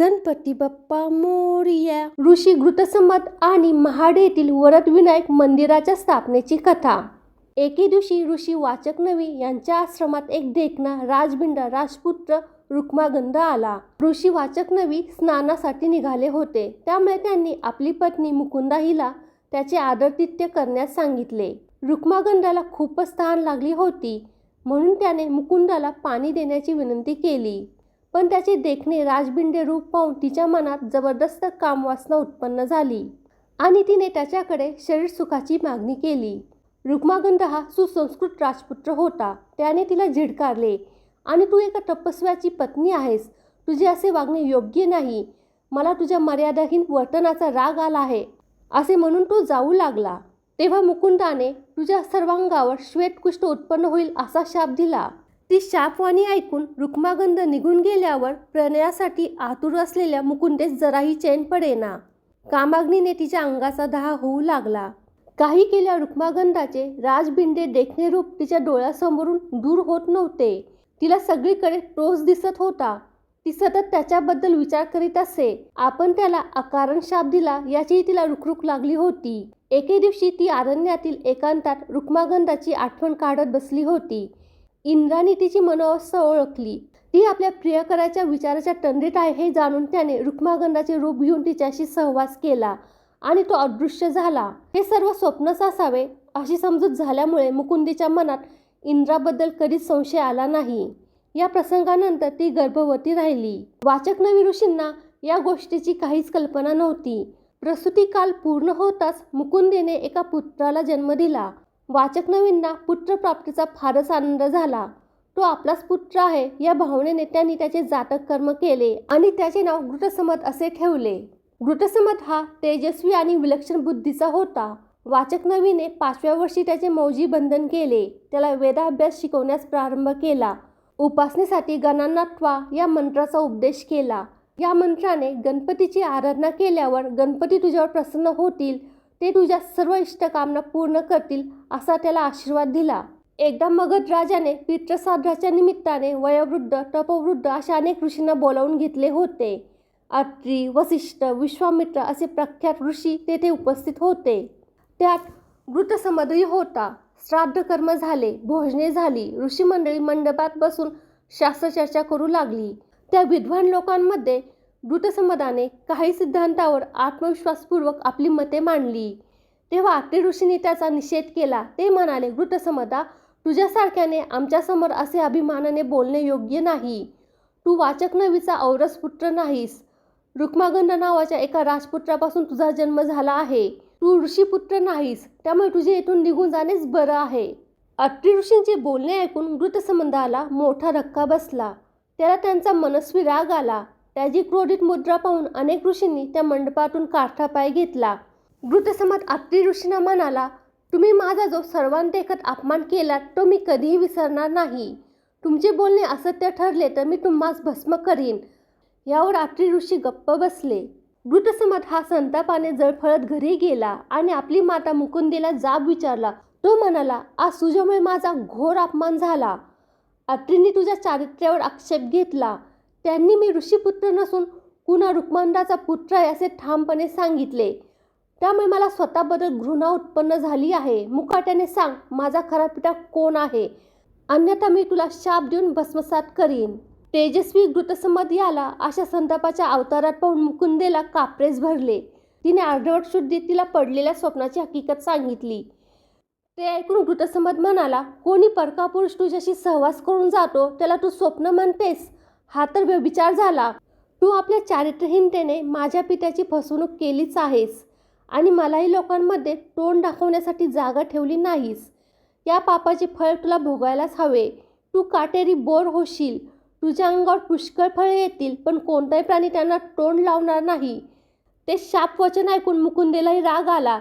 गणपती बाप्पा मोरिया ऋषी घृतसंमत आणि महाड येथील वरदविनायक मंदिराच्या स्थापनेची कथा. एके दिवशी ऋषी वाचकनवी यांच्या आश्रमात एक देखणा राजबिंडा राजपुत्र रुक्मागंध आला. ऋषी वाचकनवी स्नानासाठी निघाले होते. त्यामुळे त्यांनी आपली पत्नी मुकुंदा हिला त्याचे आदरतित्य करण्यास सांगितले. रुक्मागंधाला खूपच तहान लागली होती म्हणून त्याने मुकुंदाला पाणी देण्याची विनंती केली. पण त्याचे देखणे राजबिंडे रूप पाहून तिच्या मनात जबरदस्त कामवासना उत्पन्न झाली. आणि तिने त्याच्याकडे शरीर सुखाची मागणी केली. रुक्मागंध हा सुसंस्कृत राजपुत्र होता. त्याने तिला झिडकारले. आणि तू एका तपस्व्याची पत्नी आहेस. तुझे असे वागणे योग्य नाही. मला तुझ्या मर्यादाहीन वर्तनाचा राग आला आहे. असे म्हणून तो जाऊ लागला तेव्हा मुकुंदाने तुझ्या सर्वांगावर श्वेतकुष्ठ उत्पन्न होईल असा शाप दिला. ती शापवाणी ऐकून रुक्मागंध निघून गेल्यावर प्रणयासाठी आतुर असलेल्या मुकुंदेस जराही चैन पडेना. कामाग्नीने तिच्या अंगाचा दहा होऊ लागला. काही केल्या रुक्मागंधाचे राजबिंदे देखणे रूप तिच्या डोळ्यासमोरून दूर होत नव्हते. तिला सगळीकडे टोस दिसत होता. ती सतत त्याच्याबद्दल विचार करीत असे. आपण त्याला अकारण शाप दिला याचीही तिला रुखरुख लागली होती. एके दिवशी ती अरण्यातील एकांतात रुक्मागंधाची आठवण काढत बसली होती. इंद्राने तिची मनोवस्था ओळखली. ती आपल्या प्रियकराच्या विचाराच्या टंडीत आहे हे जाणून त्याने रुक्मागंधाचे रूप घेऊन तिच्याशी सहवास केला आणि तो अदृश्य झाला. हे सर्व स्वप्नच असावे अशी समजूत झाल्यामुळे मुकुंदीच्या मनात इंद्राबद्दल कधीच संशय आला नाही. या प्रसंगानंतर ती गर्भवती राहिली. वाचक नवी ऋषींना या गोष्टीची काहीच कल्पना नव्हती. प्रसूती काल पूर्ण होताच मुकुंदीने एका पुत्राला जन्म दिला. वाचक नवींना पुत्रप्राप्तीचा फारच आनंद झाला. तो आपलाच पुत्र आहे या भावनेने त्यांनी त्याचे जातक कर्म केले आणि त्याचे नाव घृतसमत असे ठेवले. घृतसमत हा तेजस्वी आणि विलक्षण बुद्धीचा होता. वाचक नवीने पाचव्या वर्षी त्याचे मौजी बंधन केले. त्याला वेदाभ्यास शिकवण्यास प्रारंभ केला. उपासनेसाठी गणानात्वा या मंत्राचा उपदेश केला. या मंत्राने गणपतीची आराधना केल्यावर गणपती तुझ्यावर प्रसन्न होतील ते तुझ्या सर्व इष्टकामना पूर्ण करतील असा त्याला आशीर्वाद दिला. एकदा मगध राजाने पितृसाध्याच्या निमित्ताने वयोवृद्ध तपवृद्ध अशा अनेक ऋषींना बोलावून घेतले होते. अत्री वसिष्ठ विश्वामित्र असे प्रख्यात ऋषी तेथे उपस्थित होते. त्यात वृतसमदही होता. श्राद्ध कर्म झाले भोजने झाली ऋषी मंडळी मंडपात बसून शास्त्रचर्चा करू लागली. त्या विद्वान लोकांमध्ये वृतसमदाने काही सिद्धांतावर आत्मविश्वासपूर्वक आपली मते मांडली. तेव्हा अत्रि ऋषींनी त्याचा निषेध केला. ते म्हणाले वृतसमदा तुझ्यासारख्याने आमच्यासमोर असे अभिमानाने बोलणे योग्य नाही. तू वाचक नवीचा औरस पुत्र नाहीस. रुक्मागंध नावाच्या एका राजपुत्रापासून तुझा जन्म झाला आहे. तू ऋषीपुत्र नाहीस. त्यामुळे तुझे येथून निघून जाणेच बरं आहे. अट्टी ऋषींचे बोलणे ऐकून वृतसंबंधाला मोठा धक्का बसला. त्याला त्यांचा मनस्वी राग आला. त्याची क्रोधित मुद्रा पाहून अनेक ऋषींनी त्या मंडपातून काठा पाय घेतला. वृतसमत अत्रि ऋषींना म्हणाला तुम्ही माझा जो सर्वांदेखत अपमान केला तो मी कधीही विसरणार नाही. तुमचे बोलणे असत्य ठरले तर मी तुम्हास भस्म करीन. यावर अत्रि ऋषी गप्प बसले. वृतसमत हा संतापाने जळफळत घरी गेला आणि आपली माता मुकुंदीला जाब विचारला. तो म्हणाला आज तुझ्यामुळे माझा घोर अपमान झाला. अत्रींनी तुझ्या चारित्र्यावर आक्षेप घेतला. त्यांनी मी ऋषीपुत्र नसून कुणा रुक्मांडाचा पुत्र आहे असे ठामपणे सांगितले. त्यामुळे मला स्वतःबद्दल घृणा उत्पन्न झाली आहे. मुकाट्याने सांग माझा खरा पिता कोण आहे? अन्यथा मी तुला शाप देऊन भस्मसात करीन. तेजस्वी घृतसंमत याला अशा संतापाच्या अवतारात पाहून मुकुंदेला काप्रेस भरले. तिने अर्धवट शुद्धी तिला पडलेल्या स्वप्नाची हकीकत सांगितली. ते ऐकून घृतसंमत म्हणाला कोणी परका पुरुष तुझ्याशी सहवास करून जातो त्याला तू स्वप्न म्हणतेस? हा तर व्यभिचार झाला. तू आपल्या चारित्र्यहीनतेने माझ्या पित्याची फसवणूक केलीच आहेस. आणि मलाही लोकांमध्ये तोंड दाखवण्यासाठी जागा ठेवली नाहीस. या पापाचे फळ तुला भोगायलाच हवे. तू काटेरी बोर होशील. तुझ्या अंगावर पुष्कळ फळे येतील पण कोणताही प्राणी त्यांना तोंड लावणार नाही. ते शाप वचन ऐकून मुकुंदेलाही राग आला.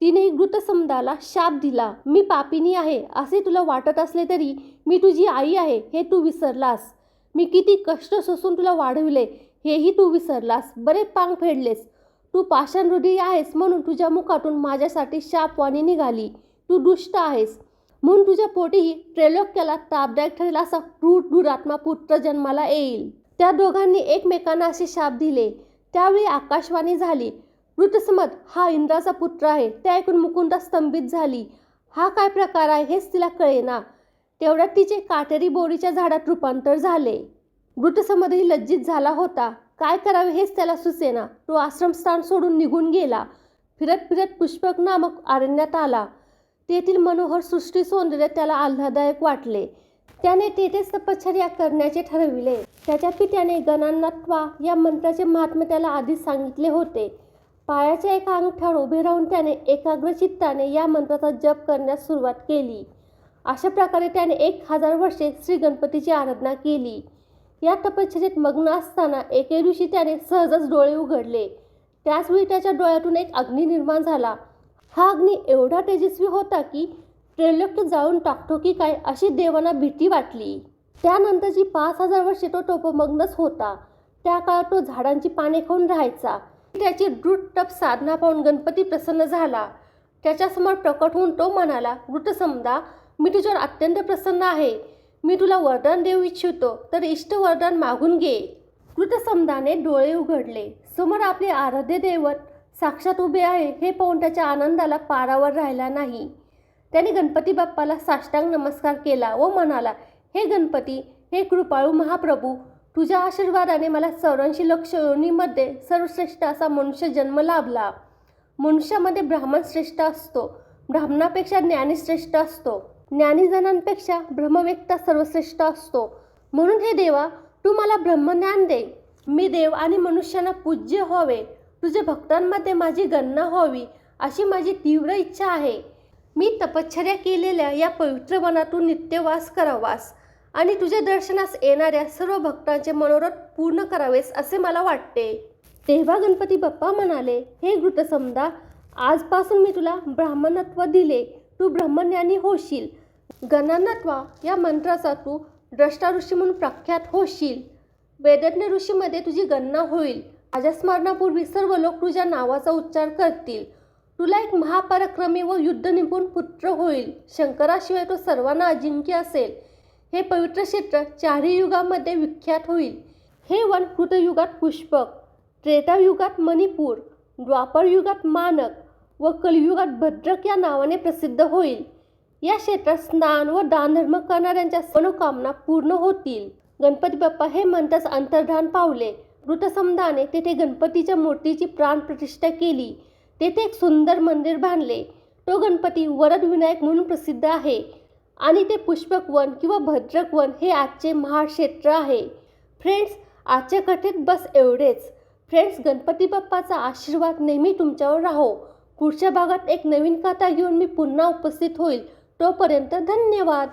तिनेही घृतसमदाला शाप दिला मी पापिनी आहे. असे तुला वाटत असले तरी मी तुझी आई आहे हे तू विसरलास. मी किती कष्ट सोसून तुला वाढविले हेही तू विसरलास. बरे पांग फेडलेस. तू पाषाणहृदयी आहेस म्हणून तुझ्या मुखातून माझ्यासाठी शापवाणी निघाली. तू दुष्ट आहेस म्हणून तुझ्या पोटीही त्रैलोक्याला तापदायक ठरेल असा क्रूर दुरात्मा पुत्र जन्माला येईल. त्या दोघांनी एकमेकांना असे शाप दिले. त्यावेळी आकाशवाणी झाली. ऋतसमत हा इंद्राचा पुत्र आहे. त्या ऐकून मुकुंदा स्तंभित झाली. हा काय प्रकार आहे हेच तिला कळेना. तेवढ्यात तिचे काटेरी बोरीच्या झाडात रूपांतर झाले. वृतसमदही लज्जित झाला होता. काय करावे हेच त्याला सुचेना. तो आश्रमस्थान सोडून निघून गेला. फिरत फिरत पुष्पक नामक अरण्यात आला. तेथील मनोहर सृष्टी सौंदर्य त्याला आल्हादायक वाटले. त्याने तेथेच तपश्चर्या करण्याचे ठरविले. त्याच्या पित्याने गणांनात्वा या मंत्राचे महात्म्य त्याला आधीच सांगितले होते. पायाच्या एका अंगठ्यावर उभे राहून त्याने एकाग्र चित्ताने या मंत्राचा जप करण्यास सुरुवात केली. अशा प्रकारे त्याने एक हजार वर्षे श्री गणपतीची आराधना केली. या तपश्चर्येत मग्न असताना एके दिवशी त्याने सहजच डोळे उघडले. त्याचवेळी त्याच्या डोळ्यातून एक अग्नी निर्माण झाला. हा अग्नी एवढा तेजस्वी होता की त्रैलोक्य जाळून टाकतो की काय अशी देवांना भीती वाटली. त्यानंतरची पाच हजार वर्षे तो टोपमग्नच होता त्या काळात तो झाडांची पाने खाऊन राहायचा. त्याची दृढ टप साधना पाहून गणपती प्रसन्न झाला. त्याच्यासमोर प्रकट होऊन तो म्हणाला वृतसमदा मी तुझ्यावर अत्यंत प्रसन्न आहे. मी तुला वरदान देऊ इच्छितो तर इष्ट वरदान मागून घे. कृतसमदाने डोळे उघडले. समोर आपले आराध्य दैवत साक्षात उभे आहे हे पाहून त्याच्या आनंदाला पारावर राहिला नाही. त्याने गणपती बाप्पाला साष्टांग नमस्कार केला व म्हणाला हे गणपती हे कृपाळू महाप्रभू तुझ्या आशीर्वादाने मला चौऱ्याऐंशी लक्ष योनीमध्ये सर्वश्रेष्ठ असा मनुष्य जन्म लाभला. मनुष्यामध्ये ब्राह्मण श्रेष्ठ असतो ब्राह्मणापेक्षा ज्ञानी श्रेष्ठ असतो. ज्ञानीजनांपेक्षा ब्रह्मव्यक्ता सर्वश्रेष्ठ असतो. म्हणून हे देवा तू मला ब्रह्मज्ञान दे. मी देव आणि मनुष्यांना पूज्य व्हावे. तुझ्या भक्तांमध्ये माझी गणना व्हावी अशी माझी तीव्र इच्छा आहे. मी तपश्चर्या केलेल्या या पवित्र वनातून नित्यवास करावास आणि तुझ्या दर्शनास येणाऱ्या सर्व भक्तांचे मनोरथ पूर्ण करावेस असे मला वाटते. तेव्हा गणपती बाप्पा म्हणाले हे घृतसमदा आजपासून मी तुला ब्राह्मणत्व दिले. तू ब्रह्मज्ञानी होशील. गणानत्वा या मंत्राचा तू द्रष्टा ऋषी म्हणून प्रख्यात होशील. वेदज्ञ ऋषीमध्ये तुझी गणना होईल. माझ्या स्मरणापूर्वी सर्व लोक तुझ्या नावाचा उच्चार करतील. तुला एक महापराक्रमी व युद्ध निपुण पुत्र होईल. शंकराशिवाय तो सर्वांना अजिंक्य असेल. हे पवित्र क्षेत्र चारही युगामध्ये विख्यात होईल. हे वन कृतयुगात पुष्पक त्रेतायुगात मणिपूर द्वापर युगात मानक व कलियुगात भद्रक या नावाने प्रसिद्ध होईल. या क्षेत्रात स्नान व दानधर्म करणाऱ्यांच्या मनोकामना पूर्ण होतील. गणपती बाप्पा हे म्हणताच अंतर्धान पावले. वृतसमदाने तेथे गणपतीच्या मूर्तीची प्राणप्रतिष्ठा केली. तेथे एक सुंदर मंदिर बांधले. तो गणपती वरद विनायक म्हणून प्रसिद्ध आहे आणि ते पुष्पक वन किंवा भद्रक वन हे आजचे महाक्षेत्र आहे. फ्रेंड्स आजच्या कथेत बस एवढेच. फ्रेंड्स गणपती बाप्पाचा आशीर्वाद नेहमी तुमच्यावर राहो. पुढच्या भागात एक नवीन कथा घेऊन मी पुन्हा उपस्थित होईल. तोपर्यंत धन्यवाद.